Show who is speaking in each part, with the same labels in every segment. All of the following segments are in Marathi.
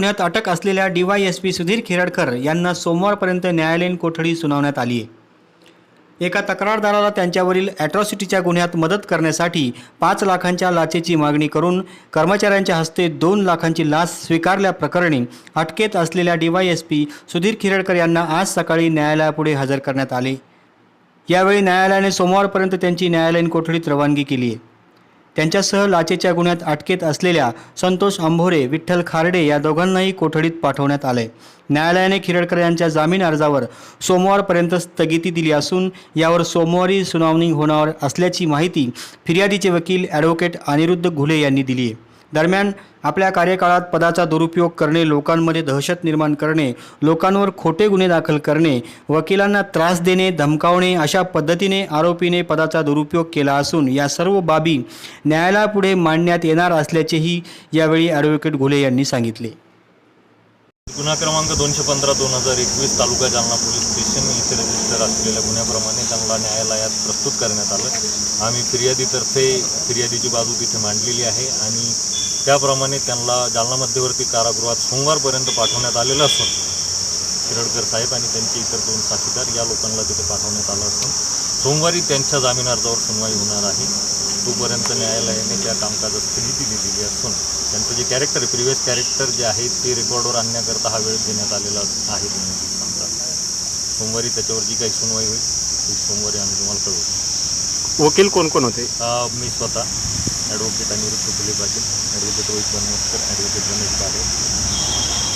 Speaker 1: पुण्यात अटक असलेल्या डीवायएसपी सुधीर खिरडकर यांना सोमवारपर्यंत न्यायालयीन कोठडी सुनावण्यात आली आहे. एका तक्रारदाराला त्यांच्यावरील ॲट्रॉसिटीच्या गुन्ह्यात मदत करण्यासाठी पाच लाखांच्या लाचेची मागणी करून कर्मचाऱ्यांच्या हस्ते दोन लाखांची लाच स्वीकारल्याप्रकरणी अटकेत असलेल्या डीवायएसपी सुधीर खिरडकर यांना आज सकाळी न्यायालयापुढे हजर करण्यात आले. यावेळी न्यायालयाने सोमवारपर्यंत त्यांची न्यायालयीन कोठडीत रवानगी केली आहे. त्यांच्यासह लाचेच्या गुन्ह्यात अटकेत असलेल्या संतोष अंभोरे विठ्ठल खारडे या दोघांनाही कोठडीत पाठवण्यात आले न्यायालयाने खिरडकर यांच्या जामीन अर्जावर सोमवारपर्यंत स्थगिती दिली असून यावर सोमवारी सुनावणी होणार असल्याची माहिती फिर्यादीचे वकील ॲडव्होकेट अनिरुद्ध घुले यांनी दिली आहे दरम्यान आपल्या कार्यकाळात पदाचा दुरुपयोग करणे लोकांमध्ये दहशत निर्माण करणे लोकांवर खोटे गुन्हे दाखल करणे वकिलांना त्रास देणे धमकावणे अशा पद्धतीने आरोपीने पदाचा दुरुपयोग केला असून या सर्व बाबी न्यायालयापुढे मांडण्यात येणार असल्याचेही यावेळी ॲडव्होकेट घुले यांनी सांगितले.
Speaker 2: गुन्हा क्रमांक दोनशे पंधरा दोन हजार एकवीस तालुका जालना पोलीस स्टेशन इथे रजिस्टर असलेल्या गुन्ह्याप्रमाणे त्यांना न्यायालयात प्रस्तुत करण्यात आलं. आम्ही फिर्यादीतर्फे फिर्यादीची बाजू तिथे मांडलेली आहे आणि त्याप्रमाणे त्यांना जालना मध्यवर्ती कारागृहात सोमवारपर्यंत पाठवण्यात आलेलं असून किरडकर साहेब आणि त्यांचे इतर दोन साथीदार या लोकांना तिथे पाठवण्यात आलं असून सोमवारी त्यांच्या जामीन अर्जावर सुनवाई होणार आहे. तोपर्यंत न्यायालयाने त्या कामकाजात स्थगिती दिलेली असून त्यांचं जे कॅरेक्टर आहे प्रिव्हियस कॅरेक्टर जे आहे ते रेकॉर्डवर आणण्याकरता हा वेळ देण्यात आलेला आहे दोन दिवसांचा सोमवारी त्याच्यावर जी काही सुनवाई होईल ती सोमवारी आम्ही तुम्हाला कळवू.
Speaker 3: वकील कोण कोण होते
Speaker 2: मी स्वतः advocate Aniruddha Phule Patil advocate Rohit Banavaskar advocate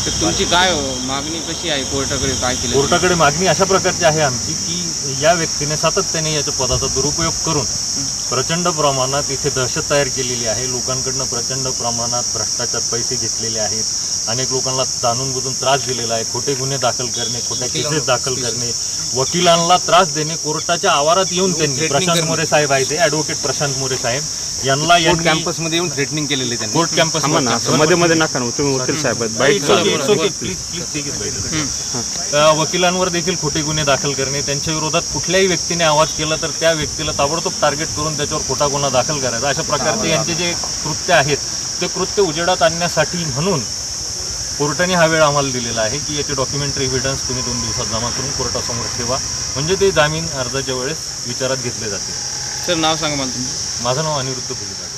Speaker 4: तर तुमची काय मागणी कशी आहे? कोर्टाकडे काय केलं?
Speaker 2: कोर्टाकडे मागणी अशा प्रकारची आहे आमची की या व्यक्तीने सातत्याने याच्या पदाचा दुरुपयोग करून प्रचंड प्रमाणात इथे दहशत तयार केलेली आहे. लोकांकडनं प्रचंड प्रमाणात भ्रष्टाचार पैसे घेतलेले आहेत. अनेक लोकांना जाणून बुजून त्रास दिलेला आहे. खोटे गुन्हे दाखल करणे खोट्या केसेस दाखल करणे वकिलांना त्रास देणे कोर्टाच्या आवारात येऊन त्यांनी. प्रशांत मोरे साहेब आहे ते. ॲडव्होकेट प्रशांत मोरे साहेब. यांना
Speaker 4: कोर्ट
Speaker 2: यांनी
Speaker 4: कॅम्पसमध्ये येऊन थ्रेटनिंग केलेले त्यांनी.
Speaker 2: कोर्ट
Speaker 3: कॅम्पसमध्ये मध्ये नका ना. तुम्ही वकील साहेब आहेत.
Speaker 2: वकिलांवर देखील खोटे गुन्हे दाखल करणे त्यांच्या विरोधात कुठल्याही व्यक्तीने आवाज केला तर त्या व्यक्तीला ताबडतोब टार्गेट करून त्याच्यावर खोटा गुन्हा दाखल करायचा. अशा प्रकारचे यांचे जे कृत्य आहेत ते कृत्य उजेडात आणण्यासाठी म्हणून कोर्टाने हा वेळ आम्हाला दिलेला आहे की याचे डॉक्युमेंटरी एव्हिडन्स तुम्ही दोन दिवसात जमा करून कोर्टासमोर ठेवा. म्हणजे ते जामीन अर्जाच्या वेळेस विचारात घेतले जातील.
Speaker 4: सर नाव सांगा मला तुमचं.
Speaker 2: माझं नाव अनिरुद्ध फुलेकर